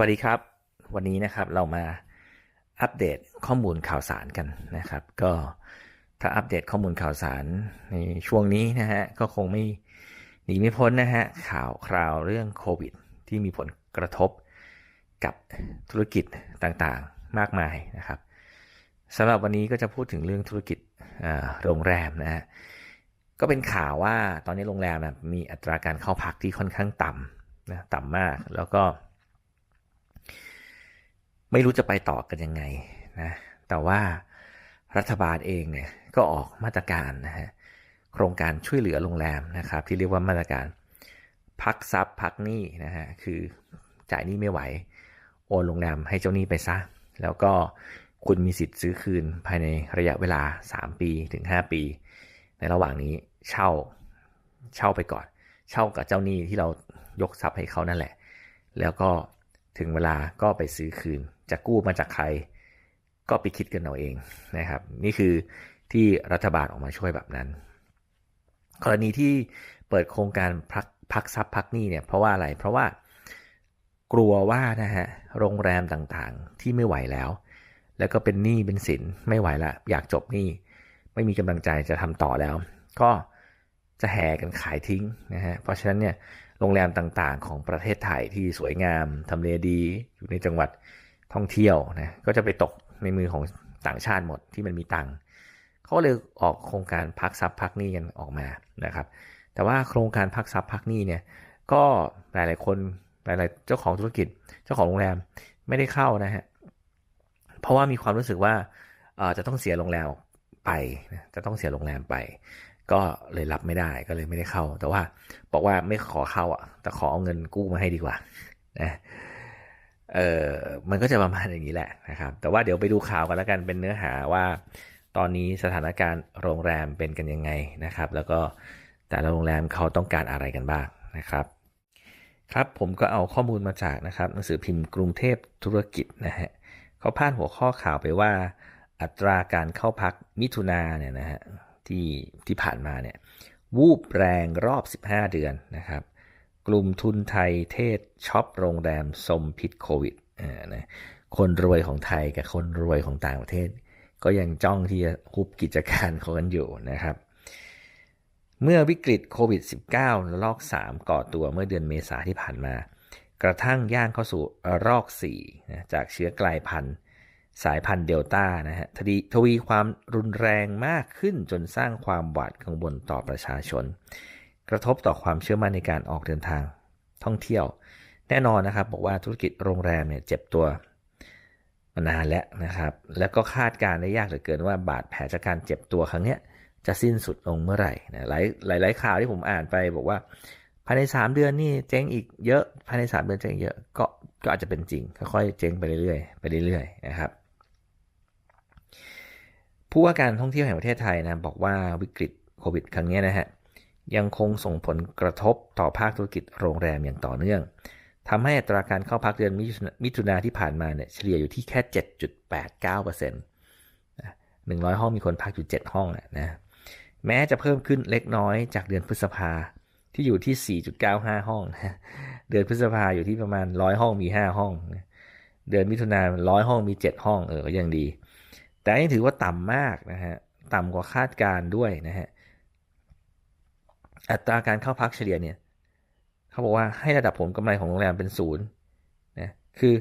สวัสดีครับ วันนี้นะครับเรามาอัปเดตข้อมูลข่าวสารกันนะครับ ก็ถ้าอัปเดตข้อมูลข่าวสารในช่วงนี้นะฮะก็คงไม่หนีไม่พ้นนะฮะข่าวคราวเรื่องโควิด ที่มีผลกระทบกับธุรกิจต่างๆมากมายนะครับสำหรับวันนี้ก็จะพูดถึงเรื่องธุรกิจโรงแรมนะฮะก็เป็นข่าวว่าตอนนี้โรงแรมนะมีอัตราการเข้าพักที่ค่อนข้างต่ำนะต่ำมากแล้วก็ ไม่รู้จะไปต่อกันยังไงนะแต่ว่ารัฐบาลเองเนี่ยก็ออกมาตรการนะฮะโครงการช่วยเหลือโรงแรมนะครับ ที่เรียกว่ามาตรการพักทรัพย์พักหนี้นะฮะคือจ่ายหนี้ไม่ไหว โอนโรงแรมให้เจ้าหนี้ไปซะ แล้วก็คุณมีสิทธิ์ซื้อคืนภายในระยะเวลา 3 ปีถึง 5 ปี ในระหว่างนี้เช่าเช่าไปก่อน เช่ากับเจ้าหนี้ที่เรายกทรัพย์ให้เขานั่นแหละ แล้วก็ถึงเวลาก็ไปซื้อคืน จะกู้มาจากใคร ก็ไปคิดกันเอาเองนะครับ นี่คือที่รัฐบาลออกมาช่วยแบบนั้น กรณีที่เปิดโครงการพักพักทรัพย์พักหนี้เนี่ยเพราะว่าอะไรเพราะว่ากลัวว่านะฮะโรงแรมต่างๆที่ไม่ไหวแล้ว แล้วก็เป็นหนี้เป็นสินไม่ไหวละอยากจบหนี้ไม่มีกำลังใจจะทำต่อแล้ว ก็จะแห่กันขายทิ้งนะฮะเพราะฉะนั้นเนี่ยโรงแรมต่างๆ ของประเทศไทยที่สวยงามทำเลดี อยู่ในจังหวัด ท่องเที่ยวนะก็จะไปตกในมือของต่างชาติหมดที่มันมีตังค์เขาเลยออกโครงการพักทรัพย์พักหนี้กันออกมานะครับ แต่ว่าโครงการพักทรัพย์พักหนี้เนี่ยก็หลาย ๆ คนหลาย ๆ เจ้าของธุรกิจเจ้าของโรงแรมไม่ได้เข้านะฮะเพราะว่ามีความรู้สึกว่าจะต้องเสียโรงแรมไปจะต้องเสียโรงแรมไป ก็เลยรับไม่ได้ก็เลยไม่ได้เข้า แต่ว่าบอกว่าไม่ขอเข้าอะแต่ขอเอาเงินกู้มาให้ดีกว่านะ เออมันก็จะประมาณอย่างนี้แหละนะครับ แต่ว่าเดี๋ยวไปดูข่าวกันแล้วกันเป็นเนื้อหาว่า ตอนนี้สถานการณ์โรงแรมเป็นกันยังไงนะครับ แล้วก็แต่ละโรงแรมเขาต้องการอะไรกันบ้างนะครับ ครับผมก็เอาข้อมูลมาจากนะครับหนังสือพิมพ์กรุงเทพธุรกิจนะฮะเขาพาดหัวข้อข่าวไปว่า อัตราการเข้าพักมิถุนาเนี่ยนะฮะที่ที่ผ่านมาเนี่ยวูบแรงรอบ 15 เดือนนะครับ กลุ่มทุนไทยเทศช็อปโรงแรมสมพิษโควิดนะคนรวยของไทยกับคนรวยของต่างประเทศ ก็ยังจ้องที่จะคุบกิจการเขากันอยู่นะครับ เมื่อวิกฤตโควิด -19 ระลอก 3 ก่อตัวเมื่อเดือนเมษาที่ผ่านมา กระทั่งย่างเข้าสู่รอก4นะจากเชื้อกลายพันธุ์สายพันธุ์เดลต้านะฮะทวีความรุนแรงมากขึ้นจนสร้างความหวาดกังวลต่อประชาชน กระทบต่อความเชื่อมั่นในการออกเดินทางท่องเที่ยว แน่นอนนะครับ บอกว่าธุรกิจโรงแรมเนี่ยเจ็บตัวมานานแล้วนะครับ แล้วก็คาดการได้ยากเหลือเกินว่าบาดแผลจากการเจ็บตัวครั้งนี้จะสิ้นสุดลงเมื่อไหร่นะหลายหลายหลายข่าวที่ผมอ่านไปบอกว่า ภายใน 3 เดือนนี่เจ๊งอีกเยอะภายใน 3 เดือนเจ๊งเยอะก็ก็อาจจะเป็นจริงค่อยๆเจ๊งไปเรื่อยๆไปเรื่อยๆนะครับผู้ว่าการท่องเที่ยวแห่งประเทศไทยนะบอกว่าวิกฤตโควิด ครั้งนี้นะฮะ ยังคงส่งผลกระทบต่อภาคธุรกิจโรงแรมอย่างต่อเนื่องทำให้อัตราการเข้าพักเดือนมิถุนาที่ผ่านมาเนี่ยเฉลี่ยอยู่ที่แค่ 7.89%หนึ่งร้อยห้องมีคนพักอยู่ 7 ห้องนะแม้จะเพิ่มขึ้นเล็กน้อยจากเดือนพฤษภาที่อยู่ที่ 4.95 ห้องนะเดือนพฤษภาอยู่ที่ประมาณ 100 ห้องมี 5 ห้อง เดือนมิถุนาร้อยห้องมี 7 ห้องเออก็ยังดี แต่ยังถือว่าต่ำมากนะฮะ ต่ำกว่าคาดการด้วยนะฮะ อัตราการเข้าพักเฉลี่ยเนี่ยเขาบอกว่าให้ระดับผลกำไรของโรงแรมเป็นศูนย์นะคือ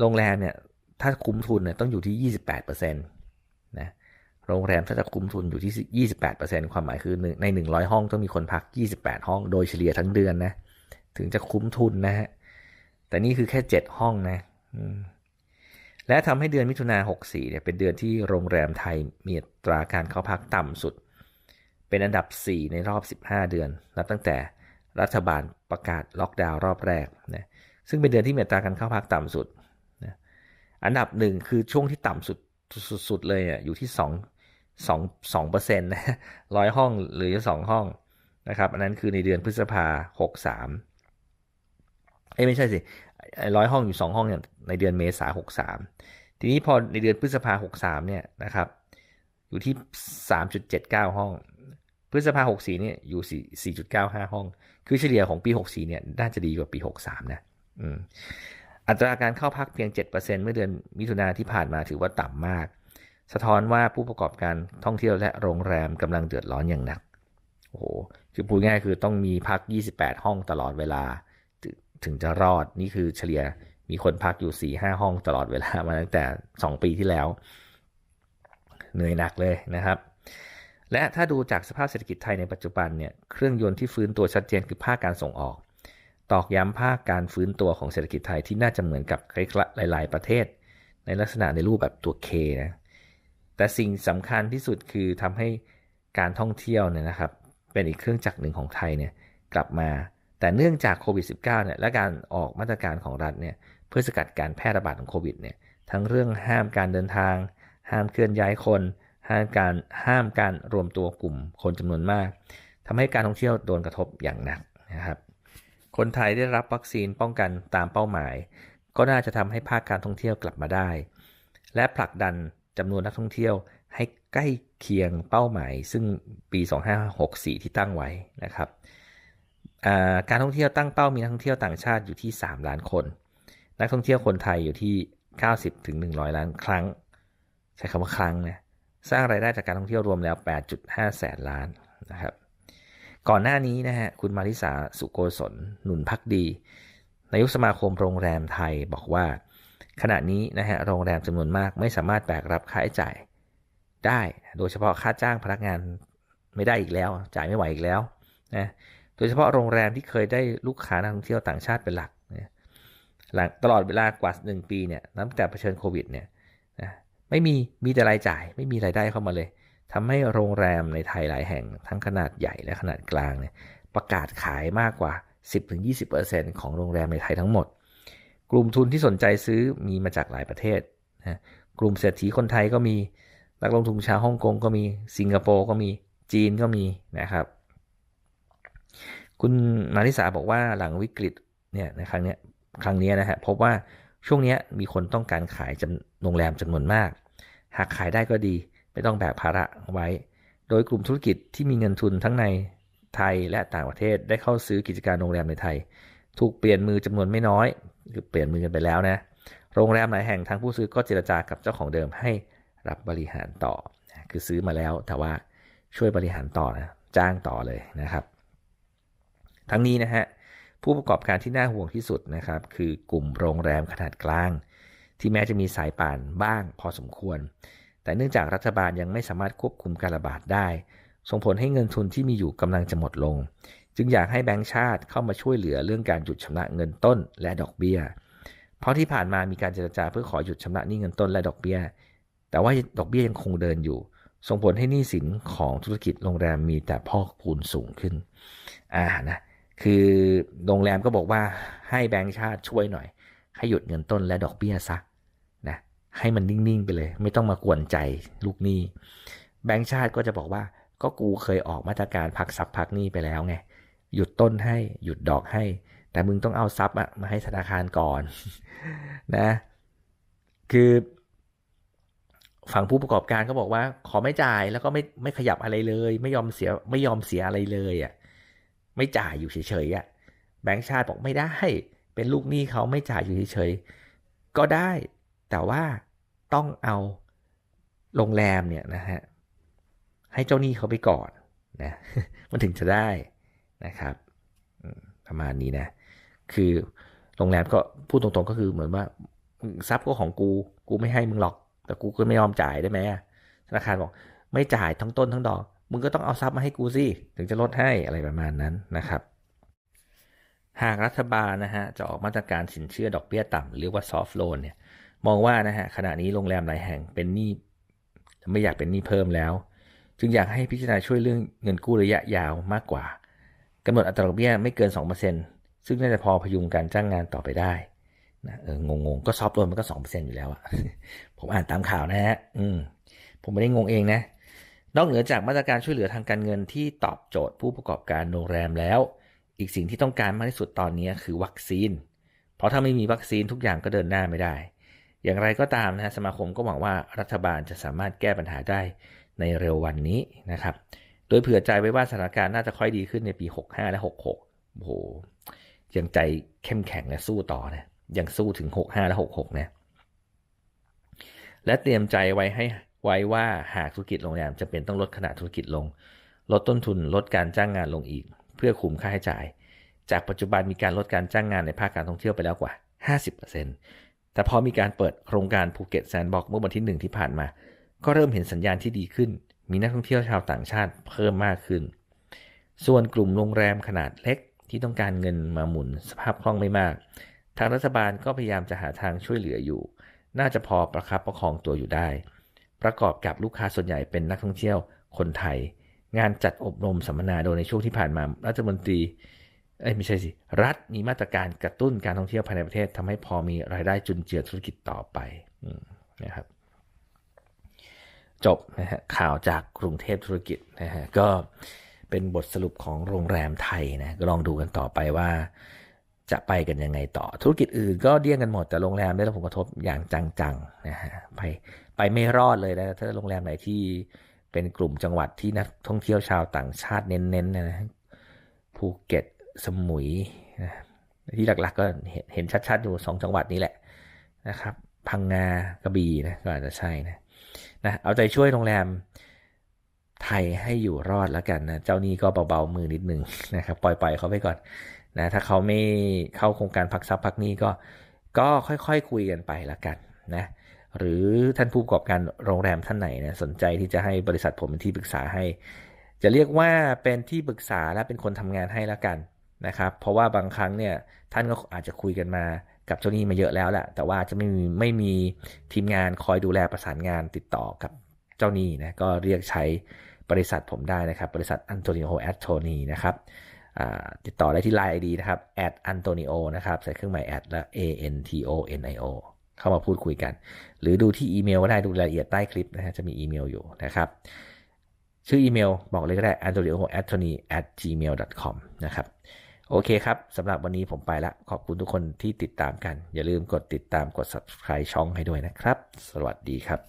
โรงแรมเนี่ยถ้าคุ้มทุนเนี่ยต้องอยู่ที่ 28%นะโรงแรมถ้าจะคุ้มทุนอยู่ที่ 28%ความหมายคือใน 100 ห้องต้องมีคนพัก 28 ห้อง โดยเฉลี่ยทั้งเดือนนะถึงจะคุ้มทุนนะฮะแต่นี่คือแค่ 7 ห้องนะและทำให้เดือนมิถุนา64เนี่ยเป็นเดือนที่โรงแรมไทยมีตราการเข้าพักต่ำสุด เป็นอันดับ 4 ในรอบ 15 เดือน นับตั้งแต่รัฐบาลประกาศล็อกดาวน์รอบแรกนะซึ่งเป็นเดือนที่มีอัตราการเข้าพักต่ำสุดนะอันดับหนึ่งคือช่วงที่ต่ำสุดสุดๆเลยอะอยู่ที่ 2 2 2เปอร์เซ็นต์นะร้อยห้องหรือสองห้องนะครับอันนั้นคือในเดือนพฤษภาหกสามเอ้ไม่ใช่สิร้อยห้องอยู่สองห้องเนี่ยในเดือนเมษาหกสามทีนี้พอในเดือนพฤษภาหกสามเนี่ยนะครับอยู่ที่สามจุดเจ็ดเก้าห้อง พฤษภาหกสี่เนี่ยอยู่สี่จุดเก้าห้าห้อง คือเฉลี่ยของปีหกสี่เนี่ยน่าจะดีกว่าปีหกสามนะอืมอัอัตราการเข้าพักเพียง 7%เมื่อเดือนมิถุนาที่ผ่านมาถือว่าต่ำมาก สะท้อนว่าผู้ประกอบการท่องเที่ยวและโรงแรมกำลังเดือดร้อนอย่างหนัก โอ้โห คือพูดง่ายคือต้องมีพัก 28 ห้องตลอดเวลา ถึงจะรอด นี่คือเฉลี่ยมีคนพักอยู่ 4-5 ห้องตลอดเวลามาตั้งแต่ 2 ปีที่แล้ว เหนื่อยหนักเลยนะครับ และถ้าดูจากสภาพเศรษฐกิจไทยในปัจจุบันเนี่ยเครื่องยนต์ที่ฟื้นตัวชัดเจนคือภาคการส่งออก ตอกย้ำภาคการฟื้นตัวของเศรษฐกิจไทยที่น่าจะเหมือนกับหลาย ๆ ประเทศ ในลักษณะในรูปแบบตัว K นะแต่สิ่งสำคัญที่สุดคือทำให้การท่องเที่ยวเนี่ยนะครับ เป็นอีกเครื่องจักรหนึ่งของไทยเนี่ยกลับมา แต่เนื่องจากโควิด -19 เนี่ยและการออกมาตรการของรัฐเนี่ยเพื่อสกัดการแพร่ระบาดของโควิดเนี่ยทั้งเรื่องห้ามการเดินทาง ห้ามเคลื่อนย้ายคน ห้ามการห้ามการรวมตัวกลุ่มคนจำนวนมากทำให้การท่องเที่ยวโดนกระทบอย่างหนักนะครับ คนไทยได้รับวัคซีนป้องกันตามเป้าหมาย ก็น่าจะทำให้ภาคการท่องเที่ยวกลับมาได้ และผลักดันจำนวนนักท่องเที่ยวให้ใกล้เคียงเป้าหมาย ซึ่งปี 2564 ที่ตั้งไว้นะครับการท่องเที่ยวตั้งเป้ามีนักท่องเที่ยวต่างชาติอยู่ที่ 3 ล้านคน นักท่องเที่ยวคนไทยอยู่ที่ 90ถึง100 ล้านครั้ง ใช้คำว่าครั้งนะ สร้างไรายได้จากการท่องเที่ยวรวมแล้ว 8.5 แสนล้านนะครับ ก่อนหน้านี้นะฮะคุณมาริสาสุโกศลหนุนพักดีนายกสมาคมโรงแรมไทยบอกว่า ขณะนี้นะฮะโรงแรมจำนวนมากไม่สามารถแบกรับค่าใช้จ่ายได้ โดยเฉพาะค่าจ้างพนักงานไม่ได้อีกแล้ว จ่ายไม่ไหวอีกแล้วนะโดยเฉพาะโรงแรมที่เคยได้ลูกค้านักท่องเที่ยวต่างชาติเป็นหลักนะหลังตลอดเวลากว่า 1 ปีเนี่ยนับแต่เผชิญโควิดเนี่ย ไม่มีมีแต่รายจ่าย ไม่มีรายได้เข้ามาเลยทำให้โรงแรมในไทยหลายแห่งทั้งขนาดใหญ่และขนาดกลางเนี่ยประกาศขายมากกว่า 10-20%ของโรงแรมในไทยทั้งหมด กลุ่มทุนที่สนใจซื้อมีมาจากหลายประเทศนะกลุ่มเศรษฐีคนไทยก็มีนักลงทุนชาวฮ่องกงก็มีสิงคโปร์ก็มีจีนก็มีนะครับ คุณมาริสาบอกว่าหลังวิกฤตเนี่ยในครั้งนี้ครั้งนี้นะฮะพบว่าช่วงนี้มีคนต้องการขายจำโรงแรมจำนวนมาก หากขายได้ก็ดี ไม่ต้องแบกภาระไว้ โดยกลุ่มธุรกิจที่มีเงินทุนทั้งในไทยและต่างประเทศได้เข้าซื้อกิจการโรงแรมในไทย ถูกเปลี่ยนมือจำนวนไม่น้อยคือเปลี่ยนมือกันไปแล้วนะโรงแรมหลายแห่งทางผู้ซื้อก็เจรจากับเจ้าของเดิมให้รับบริหารต่อ คือซื้อมาแล้วแต่ว่าช่วยบริหารต่อนะจ้างต่อเลยนะครับ ทั้งนี้นะฮะผู้ประกอบการที่น่าห่วงที่สุดนะครับ คือกลุ่มโรงแรมขนาดกลาง ที่แม้จะมีสายป่านบ้างพอสมควร แต่เนื่องจากรัฐบาลยังไม่สามารถควบคุมการระบาดได้ ส่งผลให้เงินทุนที่มีอยู่กำลังจะหมดลง จึงอยากให้แบงก์ชาติเข้ามาช่วยเหลือเรื่องการหยุดชำระเงินต้นและดอกเบี้ย เพราะที่ผ่านมามีการเจรจาเพื่อขอหยุดชำระหนี้เงินต้นและดอกเบี้ย แต่ว่าดอกเบี้ยยังคงเดินอยู่ ส่งผลให้หนี้สินของธุรกิจโรงแรมมีแต่พอกพูนสูงขึ้น อ่านะคือโรงแรมก็บอกว่าให้แบงก์ชาติช่วยหน่อย ให้หยุดเงินต้นและดอกเบี้ยซะนะ ให้มันนิ่งๆไปเลย ไม่ต้องมากวนใจลูกหนี้ แบงก์ชาติก็จะบอกว่า ก็กูเคยออกมาตรการพักซับพักหนี้ไปแล้วไงหยุดต้นให้หยุดดอกให้ แต่มึงต้องเอาซับอะมาให้ธนาคารก่อนนะ คือ ฝั่งผู้ประกอบการก็บอกว่า ขอไม่จ่ายแล้วก็ไม่ไม่ขยับอะไรเลย ไม่ยอมเสียไม่ยอมเสียอะไรเลยอะ่ะไม่จ่ายอยู่เฉยๆอะ่ะแบงค์ชาติบอกไม่ได้ เป็นลูกหนี้เขาไม่จ่ายอยู่เฉยๆก็ได้ แต่ว่าต้องเอาโรงแรมเนี่ยนะฮะให้เจ้าหนี้เขาไปก่อนนะมันถึงจะได้นะครับประมาณนี้นะ คือโรงแรมก็พูดตรงๆก็คือเหมือนว่าทรัพย์ก็ของกูกูไม่ให้มึงหรอก แต่กูก็ไม่ยอมจ่ายได้ไหมธนาคารบอกไม่จ่ายทั้งต้นทั้งดอกมึงก็ต้องเอาทรัพย์มาให้กูสิถึงจะลดให้อะไรประมาณนั้นนะครับ หากรัฐบาลนะฮะจะออกมาตรการสินเชื่อดอกเบี้ยต่ำเรียกว่าซอฟท์โลนเนี่ย มองว่านะฮะขณะนี้โรงแรมหลายแห่งเป็นหนี้ไม่อยากเป็นหนี้เพิ่มแล้ว จึงอยากให้พิจารณาช่วยเรื่องเงินกู้ระยะยาวมากกว่ากำหนดอัตราดอกเบี้ยไม่เกิน 2%ซึ่งน่าจะพอพยุงการจ้างงานต่อไปได้นะเอองงๆ ก็ซอฟท์โลนมันก็ 2%อยู่แล้วอะผมอ่านตามข่าวนะฮะอืมผมไม่ได้งงเองนะ นอกเหนือจากมาตรการช่วยเหลือทางการเงินที่ตอบโจทย์ผู้ประกอบการโรงแรมแล้ว อีกสิ่งที่ต้องการมากที่สุดตอนนี้คือวัคซีน เพราะถ้าไม่มีวัคซีนทุกอย่างก็เดินหน้าไม่ได้ อย่างไรก็ตามนะสมาคมก็หวังว่ารัฐบาลจะสามารถแก้ปัญหาได้ในเร็ววันนี้นะครับ โดยเผื่อใจไว้ว่าสถานการณ์น่าจะค่อยดีขึ้นในปี 65 และ 66 โอ้โห ยังใจเข้มแข็งและสู้ต่อนะ ยังสู้ถึง 65 และ 66 นะ และเตรียมใจไว้ให้ไว้ว่าหากธุรกิจโรงแรมจะเป็นต้องลดขนาดธุรกิจลง ลดต้นทุนลดการจ้างงานลงอีก เพื่อคุมค่าใช้จ่าย จากปัจจุบันมีการลดการจ้างงานในภาคการท่องเที่ยวไปแล้วกว่า 50% แต่พอมีการเปิดโครงการภูเก็ตแซนด์บ็อกซ์เมื่อวันที่หนึ่งที่ผ่านมา ก็เริ่มเห็นสัญญาณที่ดีขึ้น มีนักท่องเที่ยวชาวต่างชาติเพิ่มมากขึ้น ส่วนกลุ่มโรงแรมขนาดเล็กที่ต้องการเงินมาหมุนสภาพคล่องไม่มาก ทางรัฐบาลก็พยายามจะหาทางช่วยเหลืออยู่ น่าจะพอประคับประคองตัวอยู่ได้ ประกอบกับลูกค้าส่วนใหญ่เป็นนักท่องเที่ยวคนไทย งานจัดอบรมสัมมนาโดยในช่วงที่ผ่านมารัฐมนตรี ไม่ใช่สิ รัฐมีมาตรการกระตุ้นการท่องเที่ยวภายในประเทศทำให้พอมีรายได้จุนเจือธุรกิจต่อไปอนะครับ จบนะฮะข่าวจากกรุงเทพธุรกิจนะฮะก็เป็นบทสรุปของโรงแรมไทยนะก็ลองดูกันต่อไปว่า จะไปกันยังไงต่อธุรกิจอื่นก็เดี้ยงกันหมดแต่โรงแรมได้รับผลกระทบอย่างจังๆนะฮะไปไปไม่รอดเลยนะถ้าโรงแรมไหนที่เป็นกลุ่มจังหวัดที่นักท่องเที่ยวชาวต่างชาติเน้นๆนะฮะภูเก็ต สมุยนะที่หลักๆก็เห็นชัดๆอยู่สองจังหวัดนี้แหละนะครับพังงากระบี่นะก็อาจจะใช่นะนะเอาใจช่วยโรงแรมไทยให้อยู่รอดแล้วกันนะเจ้านี้ก็เบาๆมือนิดนึงนะครับปล่อยๆเขาไปก่อนนะถ้าเขาไม่เข้าโครงการพักทรัพย์พักนี้ก็ก็ค่อยๆคคุยกันไปละกันนะหรือท่านผู้ประกอบการโรงแรมท่านไหนนะสนใจที่จะให้บริษัทผมเป็นที่ปรึกษาให้ จะเรียกว่าเป็นที่ปรึกษาและเป็นคนทำงานให้ละกัน นะครับเพราะว่าบางครั้งเนี่ยท่านก็อาจจะคุยกันมากับเจ้าหนี้มาเยอะแล้วแหละแต่ว่าจะไม่มีไม่มีทีมงานคอยดูแลประสานงานติดต่อกับเจ้าหนี้นะก็เรียกใช้บริษัทผมได้นะครับ บริษัทอันโตนิโอแอตโทนีนะครับติดต่อได้ที่ Line ID นะครับ at antonio นะครับ ใส่เครื่องหมาย at และ a n t o n i o เข้ามาพูดคุยกัน หรือดูที่อีเมลก็ได้ดูรายละเอียดใต้คลิปนะฮะจะมีอีเมลอยู่นะครับ ชื่ออีเมลบอกเลยก็ได้ antonio anthony at gmail com นะครับ โอเคครับสำหรับวันนี้ผมไปละ ขอบคุณทุกคนที่ติดตามกัน อย่าลืมกดติดตามกด subscribe ช่องให้ด้วยนะครับ สวัสดีครับ